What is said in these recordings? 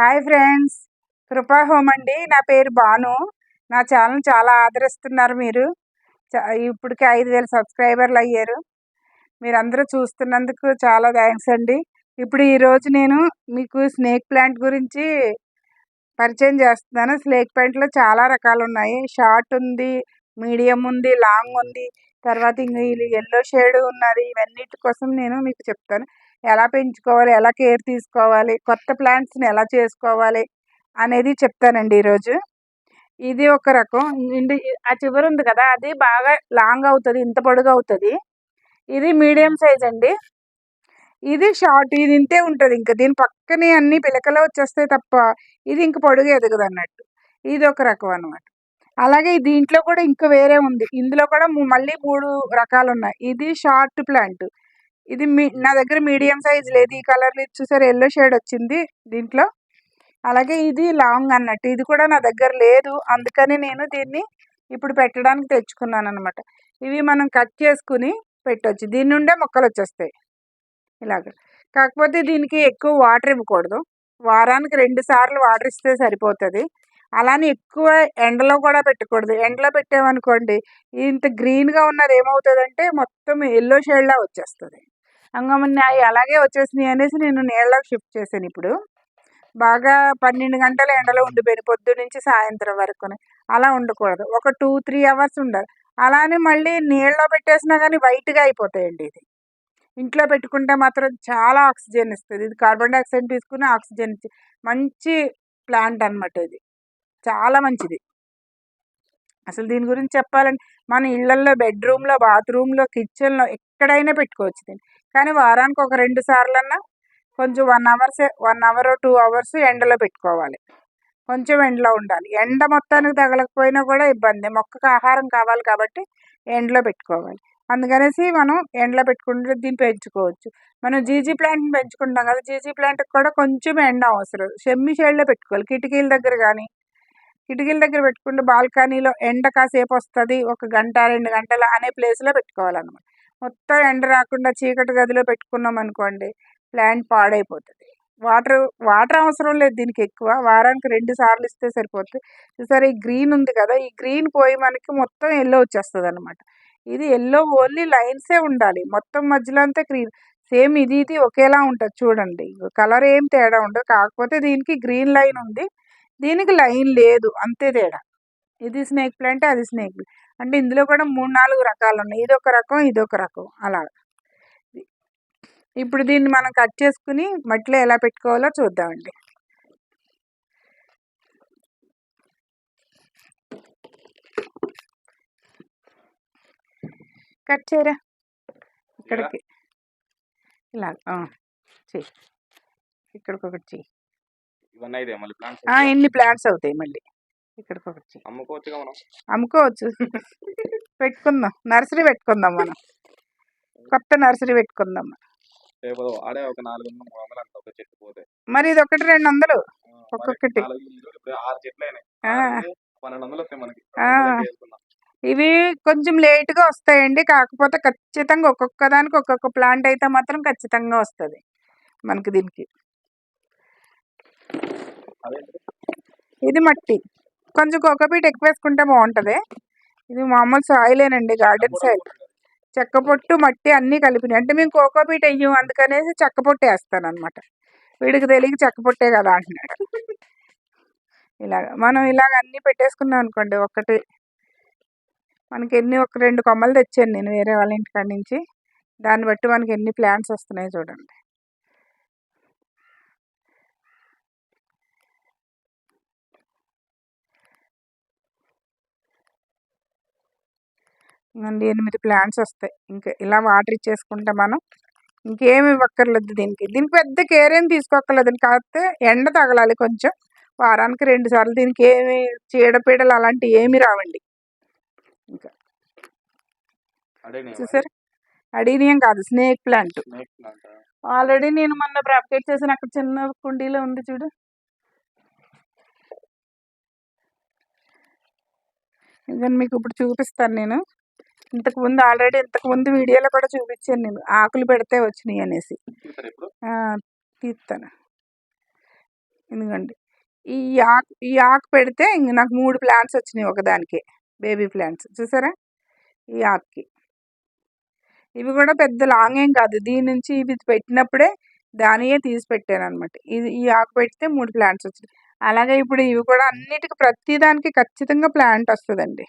Hi friends. కృపా home అండి. నా పేరు భాను. నా ఛానల్ చాలా ఆదరిస్తున్నారు మీరు. చ- ఐదు వేల సబ్స్క్రైబర్లు అయ్యారు. మీరందరూ చూస్తున్నందుకు చాలా థ్యాంక్స్ అండి. ఇప్పుడు ఈరోజు నేను మీకు స్నేక్ ప్లాంట్ గురించి పరిచయం చేస్తున్నాను. స్నేక్ ప్లాంట్లో చాలా రకాలు ఉన్నాయి. షార్ట్ ఉంది మీడియం ఉంది లాంగ్ ఉంది. తర్వాత ఇంకా ఎల్లో షేడ్ ఉన్నది. ఇవన్నిటి కోసం నేను మీకు చెప్తాను. ఎలా పెంచుకోవాలి ఎలా కేర్ తీసుకోవాలి కొత్త ప్లాంట్స్ని ఎలా చేసుకోవాలి అనేది చెప్తానండి ఈరోజు. ఇది ఒక రకం. ఇండి ఆ చివరి ఉంది కదా అది బాగా లాంగ్ అవుతుంది ఇంత పొడుగు అవుతుంది. ఇది మీడియం సైజ్ అండి. ఇది షార్ట్ ఇది ఇంతే ఉంటుంది ఇంకా. దీని పక్కనే అన్ని పిలకలు వచ్చేస్తాయి తప్ప ఇది ఇంక పొడుగు ఎదగదు అన్నట్టు ఇది ఒక రకం అనమాట అలాగే దీంట్లో కూడా ఇంకా వేరే ఉంది. ఇందులో కూడా మళ్ళీ మూడు రకాలు ఉన్నాయి ఇది షార్ట్ ప్లాంట్. ఇది మీ నా దగ్గర మీడియం సైజ్ లేదు. ఈ కలర్ చూసారు? ఎల్లో షేడ్ వచ్చింది దీంట్లో. అలాగే ఇది లాంగ్ అన్నట్టు. ఇది కూడా నా దగ్గర లేదు. అందుకని నేను దీన్ని ఇప్పుడు పెట్టడానికి తెచ్చుకున్నాను అనమాట ఇవి మనం కట్ చేసుకుని పెట్టవచ్చు దీని నుండే మొక్కలు వచ్చేస్తాయి. ఇలాగ. కాకపోతే దీనికి ఎక్కువ వాటర్ ఇవ్వకూడదు. వారానికి రెండు సార్లు వాటర్ ఇస్తే సరిపోతుంది. అలానే ఎక్కువ ఎండలో కూడా పెట్టకూడదు. ఎండలో పెట్టామనుకోండి ఇంత గ్రీన్గా ఉన్నది ఏమవుతుందంటే మొత్తం ఎల్లో షేడ్లా వచ్చేస్తుంది. అంగమున్నాయి. అవి అలాగే వచ్చేసినాయి అనేసి నేను నీళ్ళకి షిఫ్ట్ చేశాను ఇప్పుడు. బాగా పన్నెండు గంటల ఎండలో ఉండిపోయాను. పొద్దు నుంచి సాయంత్రం వరకు అలా ఉండకూడదు. ఒక టూ త్రీ అవర్స్ ఉండాలి. అలానే మళ్ళీ నీళ్ళలో పెట్టేసినా కానీ వైట్గా అయిపోతాయండి ఇది. ఇంట్లో పెట్టుకుంటే మాత్రం చాలా ఆక్సిజన్ ఇస్తుంది. ఇది కార్బన్ డైఆక్సైడ్ తీసుకుని ఆక్సిజన్ ఇచ్చి మంచి ప్లాంట్ అన్నమాట ఇది. చాలా మంచిది. అసలు దీని గురించి చెప్పాలంటే మన ఇళ్ళల్లో బెడ్రూమ్లో బాత్రూంలో కిచెన్లో ఎక్కడైనా పెట్టుకోవచ్చు దీన్ని. కానీ వారానికి ఒక రెండు సార్లన్నా కొంచెం one hours one hour two hours ఎండలో పెట్టుకోవాలి. కొంచెం ఎండలో ఉండాలి. ఎండ మొత్తానికి తగలకపోయినా కూడా ఇబ్బంది. మొక్కకు ఆహారం కావాలి కాబట్టి ఎండలో పెట్టుకోవాలి. అందుకనేసి మనం ఎండలో పెట్టుకుంటే దీన్ని పెంచుకోవచ్చు. మనం జీజీ ప్లాంట్ని పెంచుకుంటాం కదా జీజీ ప్లాంట్కి కూడా కొంచెం ఎండ అవసరం. షెమ్మి షేడ్లో పెట్టుకోవాలి. కిటికీల దగ్గర కానీ కిటికీల దగ్గర పెట్టుకుంటే బాల్కనీలో ఎండ కాసేపు వస్తుంది. ఒక గంట రెండు గంటల అనే ప్లేస్లో పెట్టుకోవాలన్నమాట. మొత్తం ఎండ రాకుండా చీకటి గదిలో పెట్టుకున్నాం అనుకోండి ప్లాంట్ పాడైపోతుంది. వాటర్ వాటర్ అవసరం లేదు దీనికి ఎక్కువ. వారానికి రెండు సార్లు ఇస్తే సరిపోతుంది సరే ఈ గ్రీన్ ఉంది కదా ఈ గ్రీన్ పోయి మనకి మొత్తం ఎల్లో వచ్చేస్తుంది అనమాట ఇది ఎల్లో ఓన్లీ లైన్సే ఉండాలి. మొత్తం మధ్యలో అంతా గ్రీన్. సేమ్ ఇది ఇది ఒకేలా ఉంటుంది చూడండి. కలర్ ఏం తేడా ఉండదు. కాకపోతే దీనికి గ్రీన్ లైన్ ఉంది. దీనికి లైన్ లేదు. అంతే తేడా. ఇది స్నేక్ ప్లాంట్ అది స్నేక్ ప్లాంట్ అంటే ఇందులో కూడా మూడు నాలుగు రకాలు ఉన్నాయి ఇది ఒక రకం ఇది ఒక రకం. అలా. ఇప్పుడు దీన్ని మనం కట్ చేసుకుని మట్టిలో ఎలా పెట్టుకోవాలో చూద్దామండి. కట్ చేయరా? ఇక్కడికి. ఇలా. చెయ్యి ఇక్కడికి ఒకటి చెయ్యి ఎన్ని ప్లాంట్స్ అవుతాయి మళ్ళీ. ఇక్కడికి మనం. అమ్ముకోవచ్చు. పెట్టుకుందాం. నర్సరీ పెట్టుకుందాం మనం. కొత్త నర్సరీ పెట్టుకుందాం. మనం. రేపు ఆడే ఒక నాలుగు వందలు మూడు వందలు అంట ఒక చెట్టు పోతే. మరి ఇది ఒకటి రెండు వందలు. ఒక్కొక్కటి. ఆరు చెట్లు పన్నెండు వందలు వస్తాయి మనకి. ఇవి కొంచెం లేట్గా వస్తాయండి. కాకపోతే ఖచ్చితంగా ఒక్కొక్క దానికి ఒక్కొక్క ప్లాంట్ అయితే మాత్రం ఖచ్చితంగా వస్తుంది. మనకి దీనికి. ఇది మట్టి. కొంచెం కోకోపీట్ ఎక్కువ వేసుకుంటే బాగుంటుంది. ఇది మామూలు సాయిలేనండి గార్డెన్ సాయిల్ చెక్క పొట్టు మట్టి అన్నీ కలిపినాయి. అంటే మేము కోకోపీట్ వెయ్యం అందుకనేసి చెక్క పొట్టు వేస్తాను అనమాట వీడికి తెలియక చెక్క పొట్టే కదా అంటున్నాడు. ఇలాగ మనం ఇలాగ అన్నీ పెట్టేసుకున్నాం అనుకోండి ఒకటి మనకి ఎన్ని ఒక రెండు కొమ్మలు తెచ్చాను నేను వేరే వాళ్ళ ఇంటికాడ నుంచి. దాన్ని బట్టి మనకి ఎన్ని ప్లాంట్స్ వస్తున్నాయి చూడండి. ఇంకండి ఎనిమిది ప్లాంట్స్ వస్తాయి. ఇంకా ఇలా వాటర్ ఇచ్చేసుకుంటే మనం ఇంకేమి ఇవ్వక్కర్లేదు దీనికి. దీనికి పెద్ద కేర్ ఏం తీసుకోక్కర్లేదు కాకపోతే ఎండ తగలాలి కొంచెం. వారానికి రెండు సార్లు దీనికి ఏమి చీడపీడలు అలాంటివి ఏమి రావండి. ఇంకా చూసారు? అడీనియం కాదు. Snake plant. ఆల్రెడీ నేను మొన్న ప్రాపకేట్ చేసిన అక్కడ చిన్న కుండీలో ఉంది చూడు. ఇదని మీకు ఇప్పుడు చూపిస్తాను నేను. ఇంతకు ముందు ఆల్రెడీ ఇంతకు ముందు వీడియోలో కూడా చూపించాను నేను. ఆకులు పెడితే వచ్చినాయి అనేసి. తీస్తాను. ఇదిగోండి ఈ ఆకు ఈ ఆకు పెడితే ఇంక నాకు మూడు ప్లాంట్స్ వచ్చినాయి ఒకదానికే. Baby plants. చూసారా? ఈ ఆకుకి. ఇవి కూడా పెద్ద లాంగ్ ఏం కాదు. దీని నుంచి ఇవి పెట్టినప్పుడే దానియే తీసి పెట్టాను అనమాట ఇది ఈ ఆకు పెడితే మూడు ప్లాంట్స్ వచ్చినాయి. అలాగే ఇప్పుడు ఇవి కూడా అన్నిటికీ ప్రతి దానికి ఖచ్చితంగా ప్లాంట్ వస్తుందండి.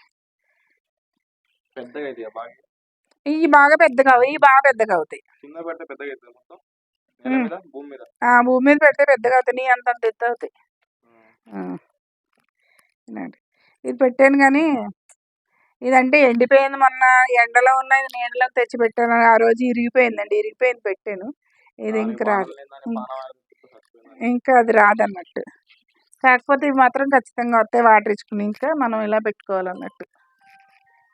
పెద్దగా బాగా? ఇవి బాగా పెద్దగా ఇవి బాగా పెద్దగా అవుతాయి. కింద పెడితే పెద్దగా అవుతుంది మొత్తం? నేల ఉమ్. మీద? భూమి మీద? ఆ భూమి మీద పెడితే పెద్దగా అవుతాయి. నీ అంత అంత ఎత్తు అవుతాయి. ఉమ్. ఆ. ఇలాంటి ఇది పెట్టాను కానీ ఇదంటే ఎండిపోయింది మొన్న. ఎండలో ఉన్న ఇది నీడలో తెచ్చి పెట్టాను. ఆ రోజు ఇరిగిపోయిందండి. ఇరిగిపోయింది పెట్టాను. ఇది ఇంక రాదు. ఇంకా అది రాదన్నట్టు. కాకపోతే ఇవి మాత్రం ఖచ్చితంగా వస్తాయి. వాటర్ ఇచ్చుకుని ఇంకా మనం ఇలా పెట్టుకోవాలన్నట్టు.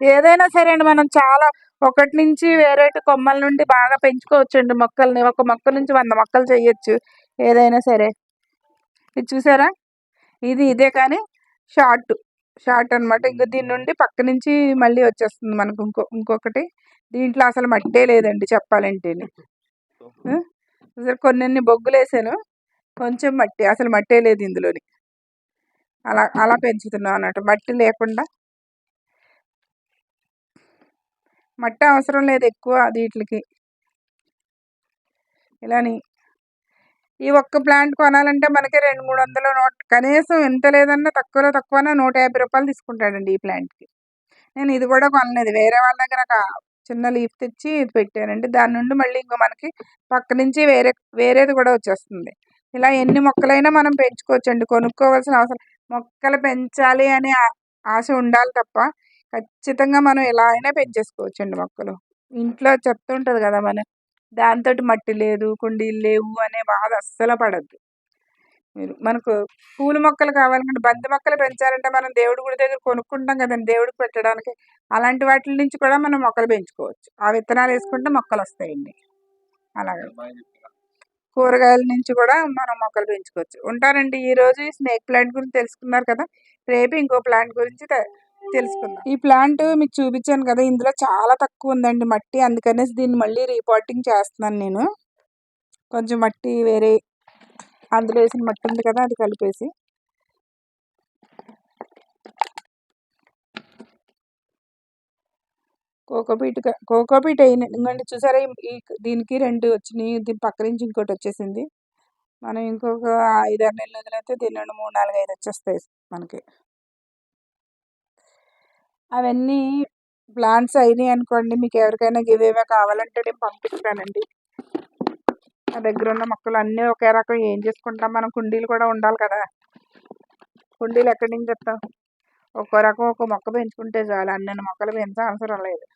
ఏదైనా సరే అండి మనం చాలా ఒకటి నుంచి వేరే కొమ్మల నుండి బాగా పెంచుకోవచ్చండి మొక్కల్ని. ఒక మొక్క నుంచి వంద మొక్కలు చేయొచ్చు ఏదైనా సరే. ఇది చూసారా? ఇది ఇదే కానీ షార్ట్ షార్ట్ అన్నమాట. ఇంకా దీని నుండి పక్క నుంచి మళ్ళీ వచ్చేస్తుంది మనకు ఇంకో ఇంకొకటి. దీంట్లో అసలు మట్టే లేదండి చెప్పాలంటే. కొన్ని బొగ్గులు వేసాను కొంచెం మట్టి అసలు మట్టే లేదు ఇందులోని. అలా అలా పెంచుతున్నాం అన్నట్టు మట్టి లేకుండా మట్టి అవసరం లేదు ఎక్కువ వీటికి ఇలాని. ఈ ఒక్క ప్లాంట్ కొనాలంటే మనకి రెండు మూడు వందలు నోట్ కనీసం ఎంత లేదన్నా తక్కువలో తక్కువన నూట యాభై రూపాయలు తీసుకుంటాడండి ఈ ప్లాంట్కి. నేను ఇది కూడా కొనలేదు. వేరే వాళ్ళ దగ్గర ఒక చిన్న లీఫ్ తెచ్చి ఇది పెట్టానండి. దాని నుండి మళ్ళీ ఇంకో మనకి పక్క నుంచి వేరే వేరేది కూడా వచ్చేస్తుంది. ఇలా ఎన్ని మొక్కలైనా మనం పెంచుకోవచ్చండి. కొనుక్కోవాల్సిన అవసరం మొక్కలు పెంచాలి అనే ఆశ ఉండాలి తప్ప ఖచ్చితంగా మనం ఎలా అయినా పెంచేసుకోవచ్చండి మొక్కలు. ఇంట్లో చెత్త ఉంటుంది కదా మన దాంతో మట్టి లేదు కుండీలు లేవు అనే బాధ అస్సలు పడద్దు. మీరు మనకు పూల మొక్కలు కావాలంటే బంతి మొక్కలు పెంచాలంటే మనం దేవుడి గుడి దగ్గర కొనుక్కుంటాం కదండి దేవుడికి పెట్టడానికి. అలాంటి వాటి నుంచి కూడా మనం మొక్కలు పెంచుకోవచ్చు. ఆ విత్తనాలు వేసుకుంటే మొక్కలు వస్తాయండి. అలాగే. కూరగాయల నుంచి కూడా మనం మొక్కలు పెంచుకోవచ్చు. ఉంటారండి ఈ రోజు ఈ స్నేక్ ప్లాంట్ గురించి తెలుసుకున్నారు కదా రేపు ఇంకో ప్లాంట్ గురించి తెలుసుకుందాం. ఈ ప్లాంట్ మీకు చూపించాను కదా ఇందులో చాలా తక్కువ ఉందండి మట్టి. అందుకనేసి దీన్ని మళ్ళీ రీపాటింగ్ చేస్తున్నాను నేను. కొంచెం మట్టి వేరే అందులో వేసిన మట్టి ఉంది కదా అది కలిపేసి. కోకోపీట్ కోకోపీట్ అయిన ఇంకోండి చూసారా ఈ- దీనికి రెండు వచ్చినాయి. దీని పక్క నుంచి ఇంకోటి వచ్చేసింది. మనం ఇంకొక ఐదు ఆరు నెలలు వదిలేస్తే దీని రెండు మూడు నాలుగు ఐదు వచ్చేస్తాయి మనకి. అవన్నీ ప్లాంట్స్ అయినాయి అనుకోండి. మీకు ఎవరికైనా గివ్ అవే కావాలంటే నేను పంపిస్తానండి. నా దగ్గర ఉన్న మొక్కలు అన్నీ ఒకే రకం ఏం చేసుకుంటాం? మనం కుండీలు కూడా ఉండాలి కదా. కుండీలు ఎక్కడి నుంచి చెప్తాం ఒక్కో రకం ఒక్కో మొక్క పెంచుకుంటే చాలు. అన్ని మొక్కలు పెంచ అవసరం లేదు.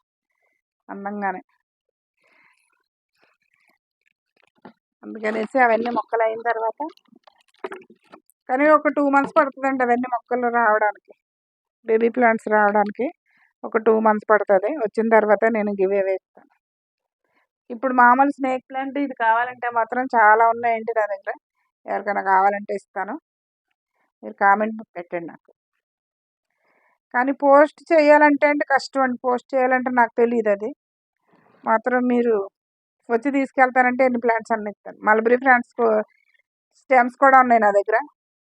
అందంగానే. అందుకనేసి అవన్నీ మొక్కలు అయిన తర్వాత కానీ ఒక టూ మంత్స్ పడుతుందండి అవన్నీ మొక్కలు రావడానికి. బేబీ ప్లాంట్స్ రావడానికి ఒక టూ మంత్స్ పడుతుంది. వచ్చిన తర్వాత నేను గివ్ అవే ఇస్తాను. ఇప్పుడు మామూలు స్నేక్ ప్లాంట్ ఇది కావాలంటే మాత్రం చాలా ఉన్నాయండి నా దగ్గర. ఎవరికైనా కావాలంటే ఇస్తాను. మీరు కామెంట్ పెట్టండి నాకు. కానీ పోస్ట్ చేయాలంటే అంటే కష్టం అండి. పోస్ట్ చేయాలంటే నాకు తెలియదు అది. మాత్రం మీరు వచ్చి తీసుకెళ్తానంటే ఎన్ని ప్లాంట్స్ అన్ని ఇస్తాను. మల్బరీ ప్లాంట్స్ స్టెమ్స్ కూడా ఉన్నాయి నా దగ్గర.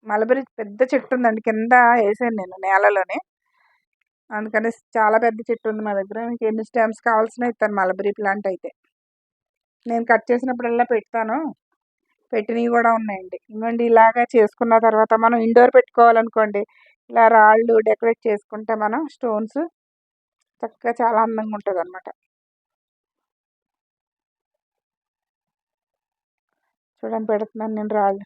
మలబరీ పెద్ద చెట్టు ఉందండి కింద వేసాను నేను నేలలోనే. అందుకని చాలా పెద్ద చెట్టు ఉంది మా దగ్గర. మీకు ఎన్ని స్టెమ్స్ కావాల్సిన ఇస్తాను మలబరీ ప్లాంట్ అయితే. నేను కట్ చేసినప్పుడల్లా పెడతాను. పెట్టినవి కూడా ఉన్నాయండి. ఇవ్వండి ఇలాగా చేసుకున్న తర్వాత మనం ఇండోర్ పెట్టుకోవాలనుకోండి ఇలా రాళ్ళు డెకరేట్ చేసుకుంటే మనం స్టోన్స్ చక్కగా చాలా అందంగా ఉంటుంది అనమాట చూడండి పెడుతున్నాను నేను రాళ్ళు.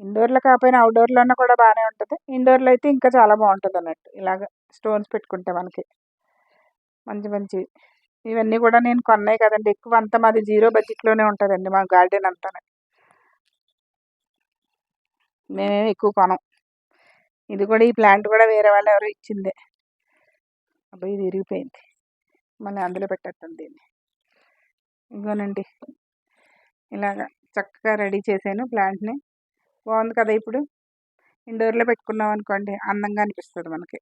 ఇండోర్లో కాకపోయినా అవుట్డోర్లో అన్నా కూడా బాగానే ఉంటుంది. ఇండోర్లో అయితే ఇంకా చాలా బాగుంటుంది అన్నట్టు. ఇలాగ స్టోన్స్ పెట్టుకుంటే మనకి మంచి మంచి ఇవన్నీ కూడా నేను కొన్నాయి కదండి. ఎక్కువ అంతా మాది జీరో బడ్జెట్లోనే ఉంటుందండి మా గార్డెన్ అంతా మేమేమి ఎక్కువ కొనం. ఇది కూడా ఈ ప్లాంట్ కూడా వేరే వాళ్ళు ఎవరో ఇచ్చిందే. అబ్బాయి ఇది విరిగిపోయింది. మళ్ళీ అందులో పెట్టేస్తాను దీన్ని. ఇదిగోనండి ఇలాగా చక్కగా రెడీ చేశాను ప్లాంట్ని. బాగుంది కదా ఇప్పుడు? ఇండోర్లో పెట్టుకున్నాం అనుకోండి అందంగా అనిపిస్తుంది మనకి.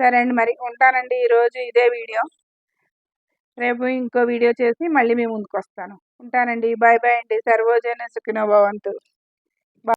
సరే అండి మరి ఉంటానండి ఈరోజు ఇదే వీడియో. రేపు ఇంకో వీడియో చేసి మళ్ళీ మీ ముందుకు వస్తాను ఉంటానండి బాయ్ బాయ్ అండి. సర్వోజన సుఖినోభవంతు